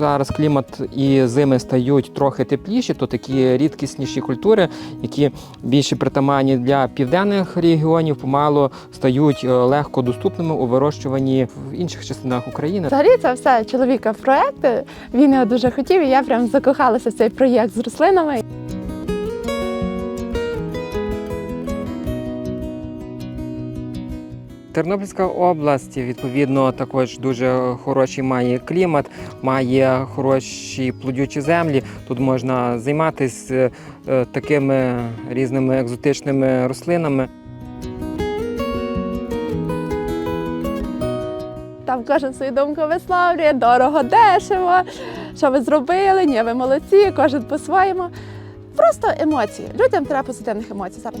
зараз клімат і зими стають трохи тепліші, то такі рідкісніші культури, які більше притаманні для південних регіонів, помало стають е, легко доступними у вирощуванні в інших частинах України. Взагалі це все чоловіка проект. Він його дуже хотів, і я прям закохалася в цей проєкт з рослинами. Тернопільська область відповідно також дуже хороший має клімат, має хороші плодючі землі. Тут можна займатися е, такими різними екзотичними рослинами. Там кожен свою думку висловлює, дорого, дешево. Що ви зробили? Ні, ви молодці, кожен по-своєму. Просто емоції. Людям треба позитивних емоцій зараз.